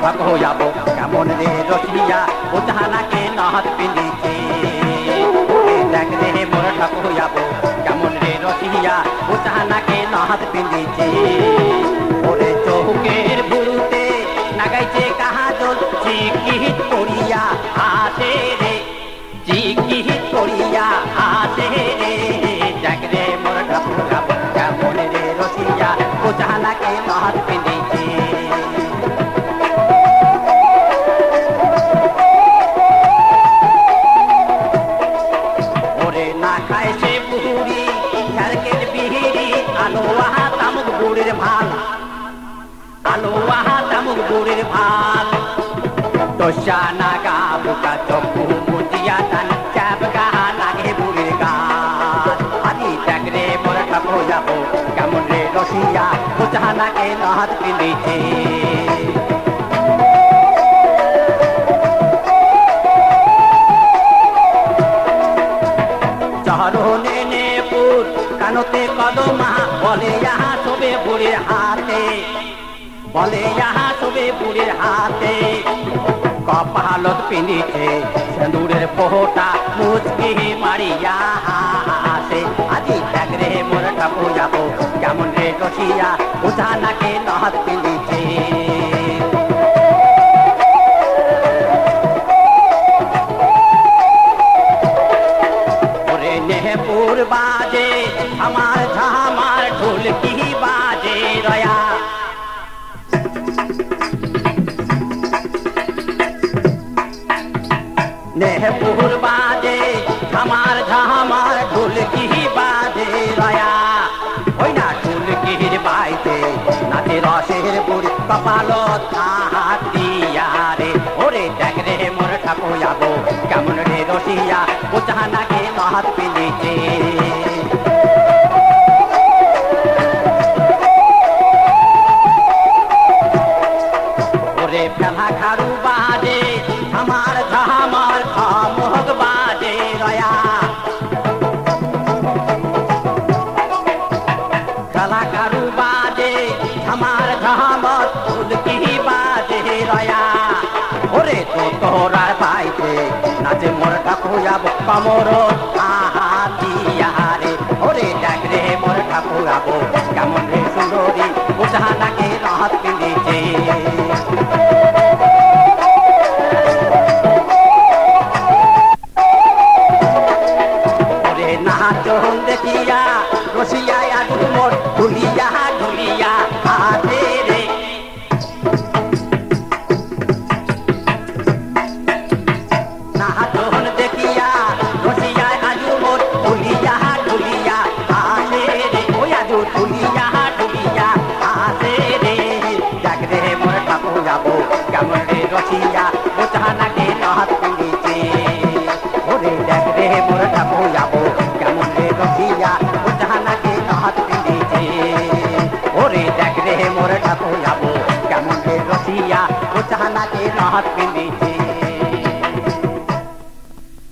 কেমন রে রসিয়া ও জাহানাকে নহত পিন্দিছে দেখ রে মোর ঠাকুর যাব কেমন রে রসিয়া ও জাহানাকে নহত পিন্দিছে ওরে চৌকের বুড়ুতে লাগাইছে কাহাজল চিকিত করিয়া হাতে রে চিকিত করিয়া হাতে না খায় সে বুড়ি ঝাড়কের বিহিরি আলো বুড়ির ভালো। আলো আহা তামুক বুড়ির ভালো। তোষা নাগা, বুকা চকু মুজিয়া তান চাপ গাহা লাগে বুড়ির গান আদি দেখ রে মোর ঠাকো যাব, কেমন রে রসিয়া, বুঝা নাকে নাহাত পিঁধেছে বলে ইহা সবে বুড়ির হাতে। বলে ইহা সবে বুড়ির হাতে। কপালত পিনিছে, সেন্দুরের পোহটা মুচকি মারিয়া হাসে। আজি রে মোর ঠাকুর যাব, কেমন রে রসিয়া, বুঝা নাকে নহত পিনিছে নেহপুর বাজে, আমার ঝামার ঢোলকি বাজে রয়া। ওই না ঢোলকির বাইতে নাচে রসের বুড়ি কপালত হাতিয়া রে ওরে দেখ রে মোর ঠাকুর আমার ধামার ফুলকি বাজে রয়া? ওরে তো তোরা পাইতে নাচে মোর ঠাকুর যাব ওরে দেখিয়া রসিয়া আলু মোর ঢুলিয়া ঢুলিয়া হাতে দেখ রে